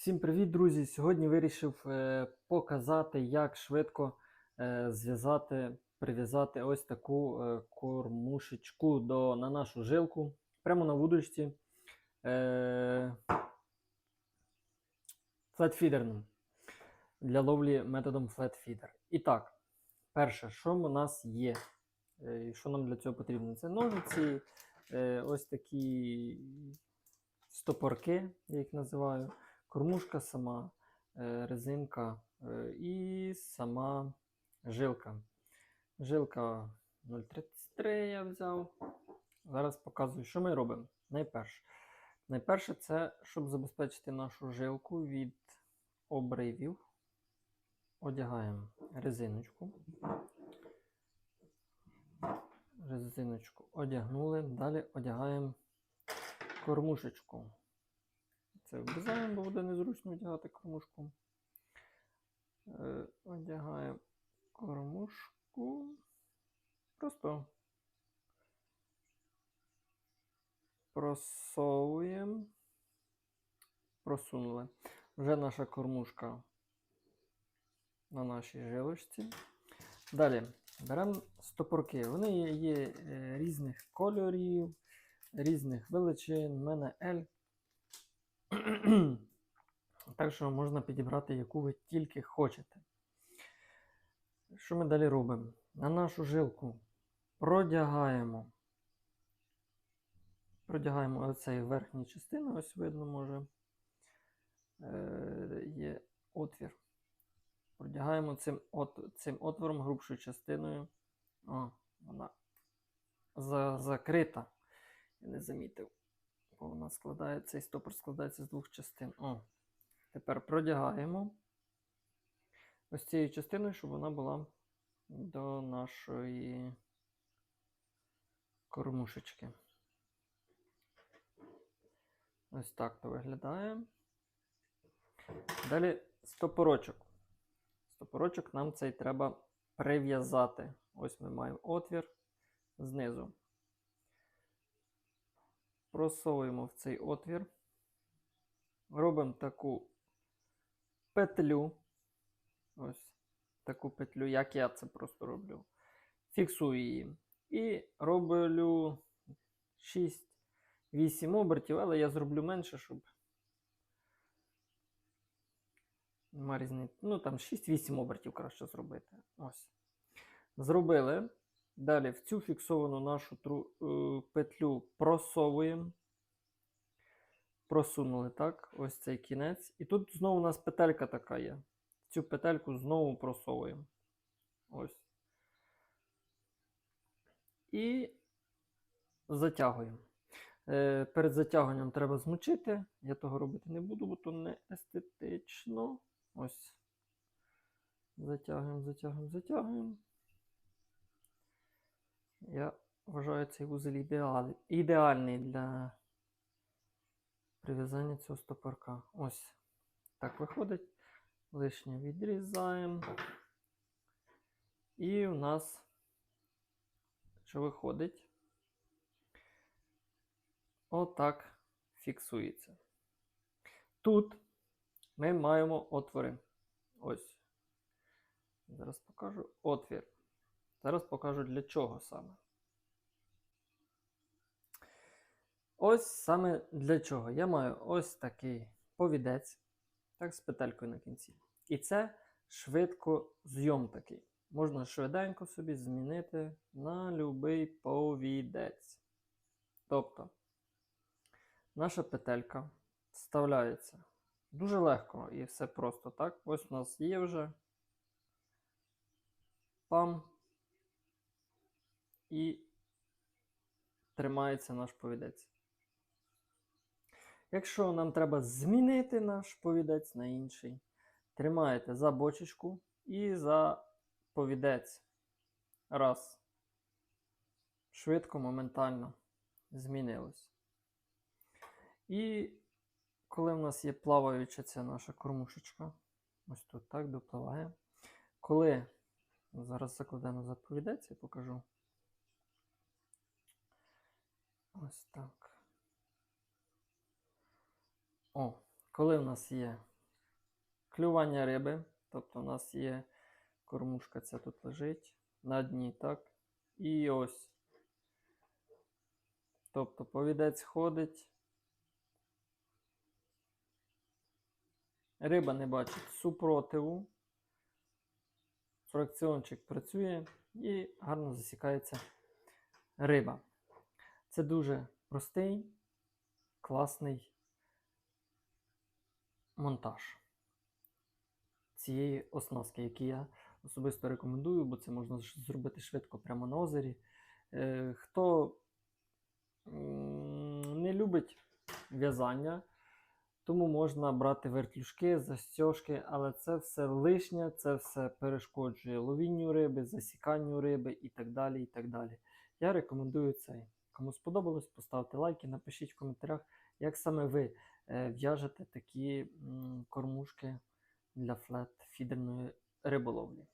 Всім привіт, друзі! Сьогодні вирішив е, показати, як швидко е, зв'язати, прив'язати ось таку е, кормушечку до, на нашу жилку прямо на вудочці флетфідерним для ловлі методом флетфідер. І так, перше, що у нас є, що нам для цього потрібно? Це ножиці, ось такі стопорки, я їх називаю кормушка сама, е, резинка е, і сама жилка. Жилка 0,33 я взяв. Зараз показую, що ми робимо. Найперше. Найперше, це щоб забезпечити нашу жилку від обривів. Одягаємо резиночку. Резиночку одягнули. Далі одягаємо кормушечку. Це обрізаємо, бо буде незручно одягати кормушку. Е, одягаємо кормушку. Просто просовуємо. Просунули. Вже наша кормушка на нашій жилочці. Далі беремо стопорки. Вони є, є е, різних кольорів, різних величин. У мене L. Так що можна підібрати, яку ви тільки хочете. Що ми далі робимо? На нашу жилку продягаємо. Продягаємо оцей верхню частину, ось видно, може е, є отвір. Продягаємо цим, от, цим отвором грубшою частиною. О, вона закрита. Я не замітив бо вона складається, цей стопор складається з двох частин. О, Тепер продягаємо ось цією частиною, щоб вона була до нашої кормушечки. Ось так то виглядає. Далі стопорочок. Стопорочок нам цей треба прив'язати. Ось ми маємо отвір знизу просовуємо в цей отвір, робимо таку петлю. Ось таку петлю, як я це просто роблю. Фіксую її. І роблю 6-8 обертів, але я зроблю менше, щоб. Нема. Ну, там 6-8 обертів краще зробити. Ось. Зробили. Далі в цю фіксовану нашу тру, е, петлю просовуємо. Просунули так, ось цей кінець. І тут знову у нас петелька така є. Цю петельку знову просовуємо. Ось. І затягуємо. Е, перед затягуванням треба змочити. Я того робити не буду, бо то не естетично. Ось. Затягуємо, затягуємо, затягуємо. Я вважаю цей вузол ідеаль... ідеальний для прив'язання цього стопорка. Ось так виходить. Лишнє відрізаємо. І у нас, що виходить, отак фіксується. Тут ми маємо отвори. Ось. Зараз покажу отвір. Зараз покажу для чого саме. Ось саме для чого. Я маю ось такий повідець, так, з петелькою на кінці. І це швидко зйом такий. Можна швиденько собі змінити на будь-який повідець. Тобто, наша петелька вставляється дуже легко і все просто так. Ось у нас є вже пам і тримається наш повідець. Якщо нам треба змінити наш повідець на інший, тримаєте за бочечку і за повідець. Раз. Швидко, моментально змінилось. І коли в нас є плаваюча ця наша кормушечка, ось тут так допливає. Коли зараз закладемо за повідець, я покажу. Ось так. О, коли в нас є клювання риби. Тобто у нас є кормушка, ця тут лежить на дні, так? І ось. Тобто повідець ходить. Риба не бачить супротиву. Фракціончик працює і гарно засікається риба. Це дуже простий, класний монтаж цієї оснастки, який я особисто рекомендую, бо це можна зробити швидко прямо на озері. Е, Хто не любить в'язання, тому можна брати вертлюжки, застіжки, але це все лишнє, це все перешкоджує ловінню риби, засіканню риби і так далі. і так далі. Я рекомендую цей. Кому сподобалось, поставте лайки, напишіть в коментарях, як саме ви е, в'яжете такі кормушки для флет-фідерної риболовлі.